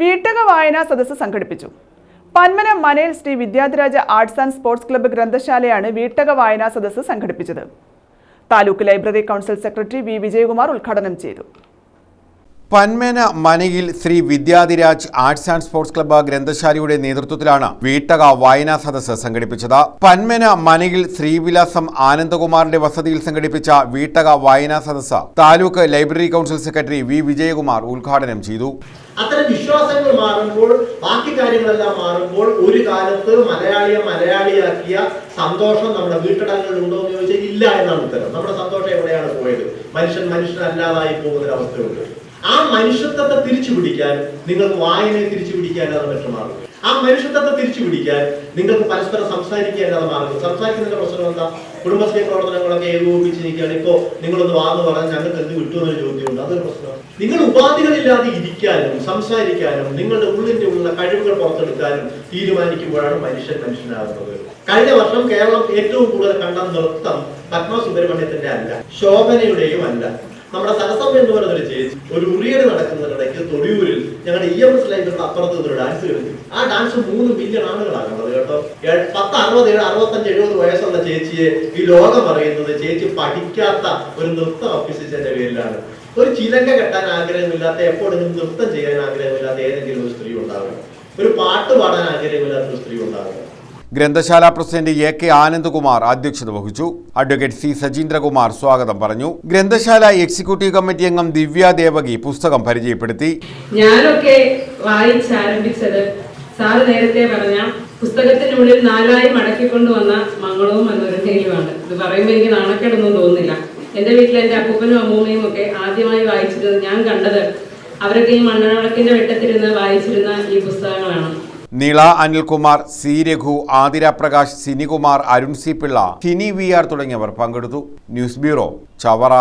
വീട്ടക വായനാ സദസ്സ് സംഘടിപ്പിച്ചു. Panmana മനയിൽ Sree Vidyadhiraja arts and sports club ഗ്രന്ഥശാലയാണ് വീട്ടക വായനാ സദസ്സ് സംഘടിപ്പിച്ചത്. Taluk library council secretary V Vijayakumar ഉദ്ഘാടനം ചെയ്തു. Panmana മനയിൽ Sree Vidyadhiraj arts and sports club ഗ്രന്ഥശാലയുടെ നേതൃത്വത്തിലാണ് വീട്ടക വായനാ സദസ്സ് സംഘടിപ്പിച്ചത്. പന്മേന മനയിൽ ശ്രീവിലാസം ആനന്ദകുമാറിന്റെ വസതിയിൽ സംഘടിപ്പിച്ച വീട്ടക വായനാ സദസ്സ് taluk library council secretary V Vijayakumar ഉദ്ഘാടനം ചെയ്തു. വിശ്വാസങ്ങൾ മാറുമ്പോൾ ബാക്കി കാര്യങ്ങളെല്ലാം മാറുമ്പോൾ ഒരു കാലത്ത് മലയാളിയെ മലയാളിയാക്കിയ സന്തോഷം നമ്മുടെ വീട്ടടങ്ങളിൽ ഉണ്ടോ എന്ന് ചോദിച്ചാൽ ഇല്ല എന്നാണ് ഉത്തരം. നമ്മുടെ സന്തോഷം എവിടെയാണ് പോയത്? മനുഷ്യൻ മനുഷ്യനല്ലാതായി പോകുന്ന ഒരു അവസ്ഥയുണ്ട് ആ മനുഷ്യത്വത്തെ തിരിച്ചു പിടിക്കാൻ നിങ്ങൾക്ക് വായനയെ തിരിച്ചു പിടിക്കാനാണ് പറ്റുമാറും ആ മനുഷ്യത്വത്തെ തിരിച്ചു പിടിക്കാൻ നിങ്ങൾക്ക് പരസ്പരം സംസാരിക്കാനാണ് മാർഗം. സംസാരിക്കുന്നതിന്റെ പ്രശ്നം എന്താ? കുടുംബശ്രീ പ്രവർത്തനങ്ങളൊക്കെ ഏകോപിപ്പിച്ച് നിൽക്കുകയാണ്. ഇപ്പോ നിങ്ങളൊന്ന് വാന്ന് പറഞ്ഞാൽ ഞങ്ങൾക്ക് എന്ത് കിട്ടും എന്നൊരു ചോദ്യമുണ്ട്. അതൊരു പ്രശ്നം നിങ്ങൾ ഉപാധികളില്ലാതെ ഇരിക്കാനും സംസാരിക്കാനും നിങ്ങളുടെ ഉള്ളിന്റെ ഉള്ള കഴിവുകൾ പുറത്തെടുക്കാനും തീരുമാനിക്കുമ്പോഴാണ് മനുഷ്യൻ മനുഷ്യനാകുന്നത്. കഴിഞ്ഞ വർഷം കേരളം ഏറ്റവും കൂടുതൽ കണ്ട നൃത്തം പത്മ സുബ്രഹ്മണ്യത്തിന്റെ അല്ല ശോഭനയുടെയും അല്ല. നമ്മുടെ സരസം എന്ന് പറയുന്ന ഒരു ചേച്ചി ഒരു ഉറിയടി നടക്കുന്നതിനിടയ്ക്ക് തൊടിയൂരിൽ ഞങ്ങളുടെ ഇ എം എസ് ലൈബ്രറിയുടെ അപ്പുറത്ത് ഒരു ഡാൻസ് കളിച്ചു. ആ ഡാൻസ് മൂന്ന് ബില്യൺ ആളുകളാണ് ഉള്ളത് കേട്ടോ പത്ത് അറുപത് ഏഴ് അറുപത്തഞ്ച് എഴുപത് വയസ്സുള്ള ചേച്ചിയെ ഈ ലോകം പറയുന്നത് ചേച്ചി പഠിക്കാത്ത ഒരു നൃത്തം അഭ്യസിച്ചതിന്റെ പേരിലാണ്. ഒരു ചിലങ്ക കെട്ടാൻ ആഗ്രഹമില്ലാത്ത എപ്പോഴെങ്കിലും നൃത്തം ചെയ്യാൻ ആഗ്രഹമില്ലാത്ത ഏതെങ്കിലും ഒരു സ്ത്രീ ഉണ്ടാവുക ഒരു പാട്ട് പാടാൻ ആഗ്രഹമില്ലാത്ത ഒരു സ്ത്രീ ഉണ്ടാകും ഗ്രന്ഥശാല പ്രസിഡന്റ് എ കെ ആനന്ദകുമാർ അധ്യക്ഷത വഹിച്ചു. അഡ്വക്കേറ്റ് സി സജീന്ദ്രകുമാർ സ്വാഗതം പറഞ്ഞു. ഗ്രന്ഥശാല എക്സിക്യൂട്ടീവ് കമ്മിറ്റി അംഗം ദിവ്യ ദേവകി പുസ്തകം പരിചയപ്പെടുത്തി. ഞാനൊക്കെ വായിച്ചാരംഭിച്ചത് സാറ് നേരത്തെ പറഞ്ഞ പുസ്തകത്തിനുള്ളിൽ നാലായി മടക്കിക്കൊണ്ടുവന്ന മംഗളവും മനോരമയിലുമാണ്. ഇത് പറയുമ്പോൾ എനിക്ക് നാണക്കേടൊന്നും തോന്നുന്നില്ല. എന്റെ വീട്ടിലെ എന്റെ അപ്പൂപ്പനും അമ്മൂമ്മയും ഒക്കെ ആദ്യമായി വായിച്ചിരുന്നത് ഞാൻ കണ്ടത് അവരൊക്കെ ഈ മണ്ണവിളക്കിന്റെ വെട്ടത്തിരുന്ന് വായിച്ചിരുന്ന ഈ പുസ്തകങ്ങളാണ്. Neela Anilkumar C. Raghu Athira Prakash Sinikumar Arun C. Pillai Sini V R തുടങ്ങിയവർ പങ്കെടുത്തു. News bureau Chavara.